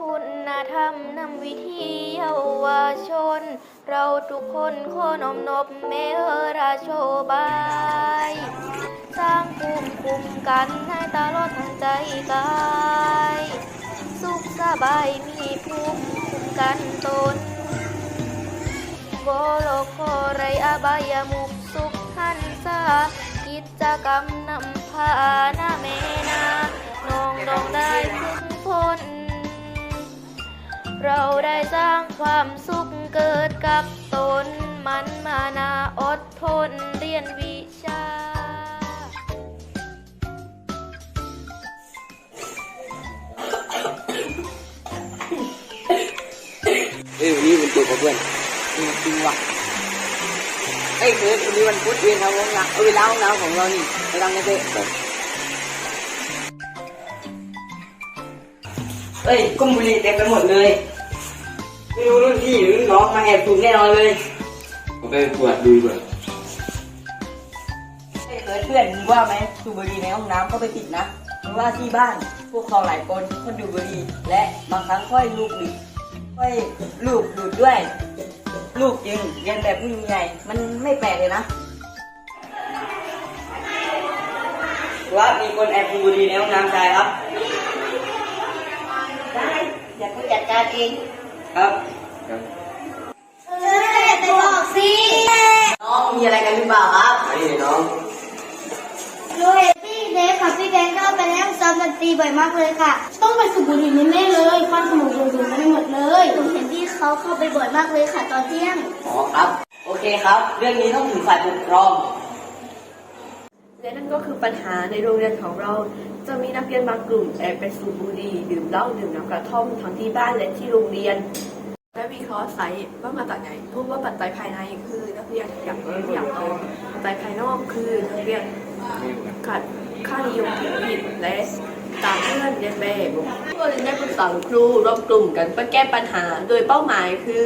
คุณธรรมนำวิธีเยาวชน เราทุกคนขอนอมนบเมราโชบาย สร้างภูมิคุ้มกันให้ตลอดทั้งใจกาย สุขสบายมีภูมิคุ้มกันตนบโลกขอไรอบายมุกสุขหันษากิจกรรมนำพาหน้าเม เราได้สร้างความสุขเกิดกับตน มันมานาอดทนเรียนวิชาเฮ้ยวันนี้มันตัวกับเพื่อนจริงจริงว่ะเอ้ยเฮ้ยวันนี้วันพุธเรียนทำห้องน้ำเอาเวลาห้องน้ำของเรานี่ไปทำกันเถอะ เอ้ยกุ้มบุหรี่เต็มไปหมดเลยไม่รู้รุ่นพี่หรือรุ่นน้องมาแอบสูบแน่นอนเลยผมไปตรวจดูก่อนเฮ้ยเฮ้ยเพื่อนมึงว่าไหมสูบบุหรี่ในห้องน้ำก็ไปติดนะเพราะว่าที่บ้านพวกเขาหลายคนก็ดูดบุหรี่และบางครั้งค่อยลูกดูดค่อยลูกดูดด้วย ลูกจึงเรียนแบบผู้หญิงใหญ่มันไม่แปลกเลยนะว่ามีคนแอบดูดบุหรี่ในห้องน้ำชายครับได้ เดี๋ยวเขาจัดการเอง ครับเธออย่าไปบอกสิน้องมีอะไรกันหรือเปล่าครับมาดิน้องหนูเห็นพี่เดฟกับพี่แดงเข้าไปในห้องซ้อมดนตรีบ่อยมากเลยค่ะ ต้องไปสูบบุหรี่แน่ๆเลยควันขโมงโดนไปหมดเลยหนูเห็นพี่เขาเข้าไปบ่อยมากเลยค่ะตอนเที่ยง อ๋อครับ โอเคครับ เรื่องนี้ต้องถึงฝ่ายปกครอง และนั่นก็คือปัญหาในโรงเรียนของเรา จะมีนักเรียนบางกลุ่มแอบไปสูบบุหรี่ดื่มเหล้าดื่มน้ำกระท่อมทั้งที่บ้านและที่โรงเรียน และวิเคราะห์สาเหตุว่ามาจากไหนพบว่าปัจจัยภายในคือนักเรียนอยากเรียนอยากโตปัจจัยภายนอกคือนักเรียนขาดค่านิยมที่ผิดและตามเพื่อนเรียนแบบก็เลยได้ปรึกษาครูรวมกลุ่มกันเพื่อแก้ปัญหาโดยเป้าหมายคือ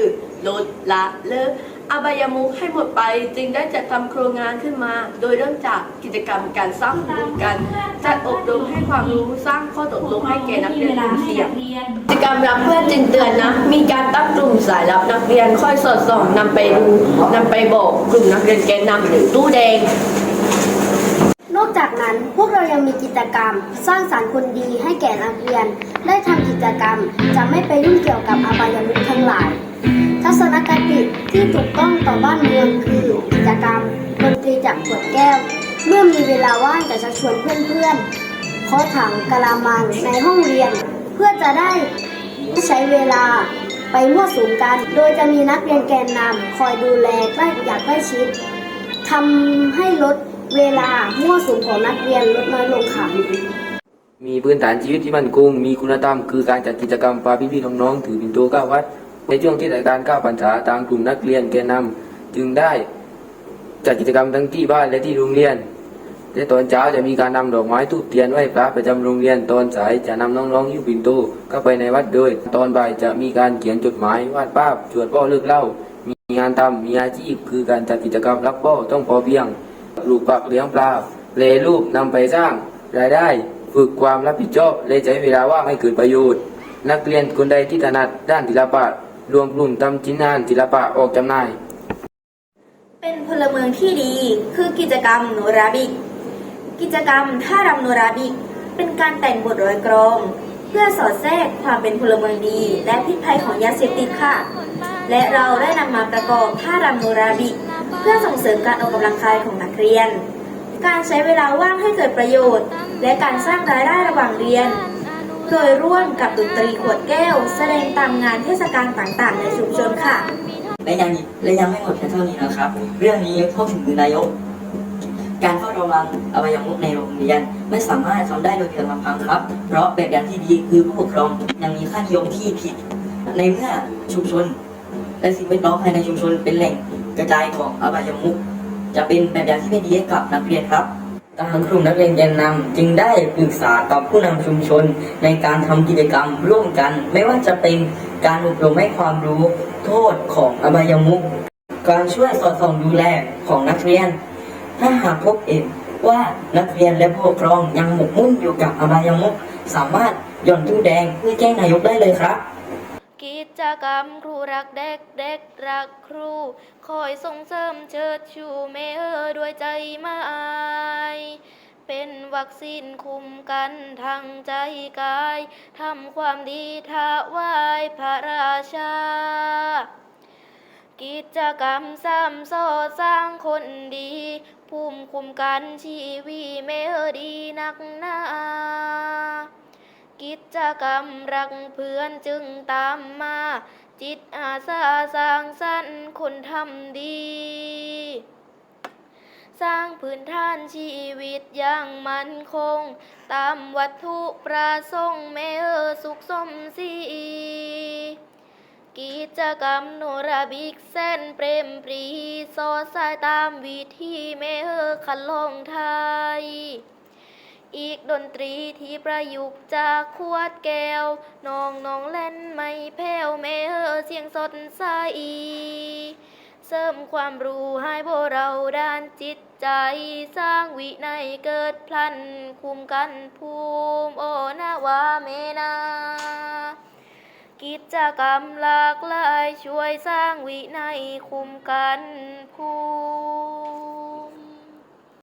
ลดละเลิก อบายมุขให้หมดไปจึงได้จัดทำโครงงานขึ้นมา โดยเริ่มจากกิจกรรมการสร้างภูมิกัน จัดอบรมให้ความรู้สร้างข้อตกลงให้แก่นักเรียนกลุ่มเสี่ยงกิจกรรมรับเพื่อนจึงเตือนนะ มีการตั้งกลุ่มสายรับนักเรียนค่อยสอดส่องนำไปดูนำไปบอกกลุ่มนักเรียนแกนนำหรือตู้แดงนอกจากนั้นพวกเรายังมีกิจกรรม สร้างสารรค์คนดีให้แก่นักเรียน ได้ทำกิจกรรม จะไม่ไปยุ่งเกี่ยวกับอบายมุขทั้งหลาย ศนคติที่ถูกต้องต่อบ้านเมืองคือกิจกรรมดนตรีจากขวดแก้ว เมื่อมีเวลาว่างจะชักชวนเพื่อนๆเคาะถังกะลามังในห้องเรียน เพื่อจะได้ใช้เวลาไปมั่วสุมกัน โดยจะมีนักเรียนแกนนำคอยดูแลใกล้อยากใกล้ชิดทำให้ลดเวลามั่วสุมของนักเรียนลดน้อยลงค่ะมีพื้นฐานชีวิตที่มั่นคง มีคุณธรรมคือการจัดกิจกรรมพาพี่ๆน้องๆถือปิ่นโตก้าวัด ในช่วงที่รายการก้าวพรรษาทางกลุ่มนักเรียนแกนนำจึงได้จัดกิจกรรมทั้งที่บ้านและที่โรงเรียนและตอนเช้าจะมีการนำดอกไม้ทูบเทียนไหว้พระประจำโรงเรียนตอนสายจะนำน้องๆยิ้วปิ่นโตเข้าไปในวัดโดย ตอนบ่ายจะมีการเขียนจดหมายวาดภาพชวนพ่อเลิกเล่า มีงานทำมีอาชีพ คือการจัดกิจกรรมรักพ่อต้องพอเพียงปลูกผักเลี้ยงปลาเลรูปนำไปสร้าง รายได้ฝึกความรับผิดชอบและใช้เวลาว่างให้เกิดประโยชน์ นักเรียนคนใดที่ถนัดด้านศิลปะ รวมกลุ่มทำชิ้นงานศิลปะออกจำหน่าย เป็นพลเมืองที่ดีคือกิจกรรมโนราบิก กิจกรรมท่ารำโนราบิก เป็นการแต่งบทร้อยกรองเพื่อสอดแทรกความเป็นพลเมืองดี และพิษภัยของยาเสพติดค่ะ และเราได้นำมาประกอบท่ารำโนราบิก เพื่อส่งเสริมการออกกำลังกายของนักเรียน การใช้เวลาว่างให้เกิดประโยชน์ และการสร้างรายได้ระหว่างเรียน โดยร่วมกับดนตรีขวดแก้ว แสดงตามงานเทศกาลต่างๆ ในชุมชนค่ะ และยังและยังไม่หมดแค่เท่านี้นะครับ เรื่องนี้เข้าถึงมือนายก การเฝ้าระวังอวัยวะในโรงเรียนไม่สามารถทำได้โดยเพียงลำพังครับ เพราะแบบอย่างที่ดีคือผู้ปกครองยังมีค่านิยมที่ผิด ในเมื่อชุมชน และสิ่งแวดล้อมภายในชุมชนเป็นแหล่งกระจายของอบายมุขจะเป็นแบบอย่างที่ไม่ดีให้กับนักเรียนครับ ทางกลุ่มนักเรียนแกนนำจึงได้ปรึกษากับผู้นำชุมชน ในการทำกิจกรรมร่วมกัน ไม่ว่าจะเป็นการอบรมให้ความรู้โทษของอบายมุขการช่วยสอดส่องดูแลของนักเรียน ถ้าหากพบเห็นว่านักเรียนและผู้ปกครองยังหมกมุ่นอยู่กับอบายมุขสามารถหย่อนตู้แดงเพื่อแจ้งนายกได้เลยครับ จกรรมครูรักเด็กเด็กรักครู คอยส่งเสริมเชิดชูเมเออด้วยใจไม่อายเป็นวัคซีนคุมกันทางใจกายทำความดีถวายพระราชา กิจกรรมซ้ำซ้อสร้างคนดีภูมิคุมกันชีวีเมเออดีนักหนา กิจกรรมรักเพื่อนจึงตามมา จิตอาสาสร้างสรรค์คนทำดี สร้างพื้นฐานชีวิตอย่างมั่นคง ตามวัตถุประสงค์แม่เออสุขสมศรีกิจกรรมโนราบิกเส้นเปรมปรี สอดสายตามวิธีแม่เออคันลองไทย อีกดนตรีที่ประยุกต์จากขวดแก้วน้องน้องเล่นไม่แผ่วแม่เออเสียงสดใสเสริมความรู้ให้พวกเราด้านจิตใจสร้างวินัยเกิดพลัน คุมกันภูมิโอนาวาเมนา กิจกรรมหลากหลายช่วยสร้างวินัยคุมกันภูมิ